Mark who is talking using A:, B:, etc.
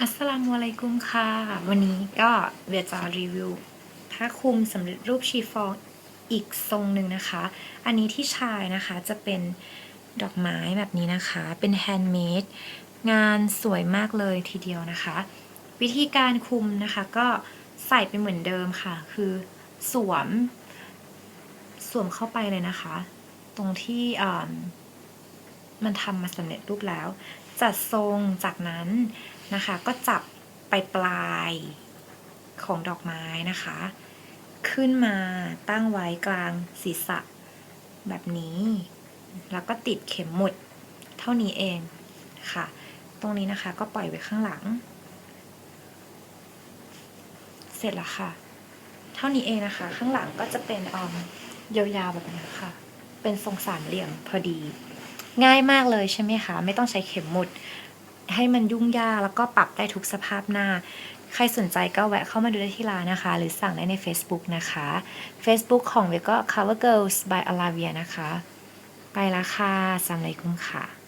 A: อัสลามุอะลัยกุมค่ะ วันนี้ก็เวียจะรีวิวผ้าคลุมสำเร็จรูปชีฟองอีกทรงหนึ่งนะคะ อันนี้ที่ชายนะคะจะเป็นดอกไม้แบบนี้นะคะ เป็นแฮนด์เมดงานสวยมากเลยทีเดียวนะคะ วิธีการคลุมนะคะก็ใส่เป็นเหมือนเดิมค่ะ คือสวม สวมเข้าไปเลยนะคะ ตรงที่อ่า มันทำมาสำเร็จรูปแล้ว จัดทรงจากนั้นนะคะ ก็จับไปปลายของดอกไม้นะคะ ขึ้นมาตั้งไว้กลางศีรษะแบบนี้ แล้วก็ติดเข็มหมุดเท่านี้เองค่ะ ตรงนี้นะคะก็ปล่อยไว้ข้างหลัง เสร็จแล้วค่ะ เท่านี้เองนะคะ ข้างหลังก็จะเป็นออมยาวๆแบบนี้ค่ะ เป็นทรงสามเหลี่ยมพอดี ง่ายมากเลยใช่ไหมคะ ไม่ต้องใช้เข็มหมุด ให้มันยุ่งยากแล้วก็ปรับได้ทุกสภาพหน้า ใครสนใจก็แวะเข้ามาดูได้ที่ร้านนะคะ หรือสั่งได้ใน Facebook นะคะ Facebook ของเวก็ Cover Girls by Alavia นะคะ ไปละค่ะสำหรับคุณค่ะ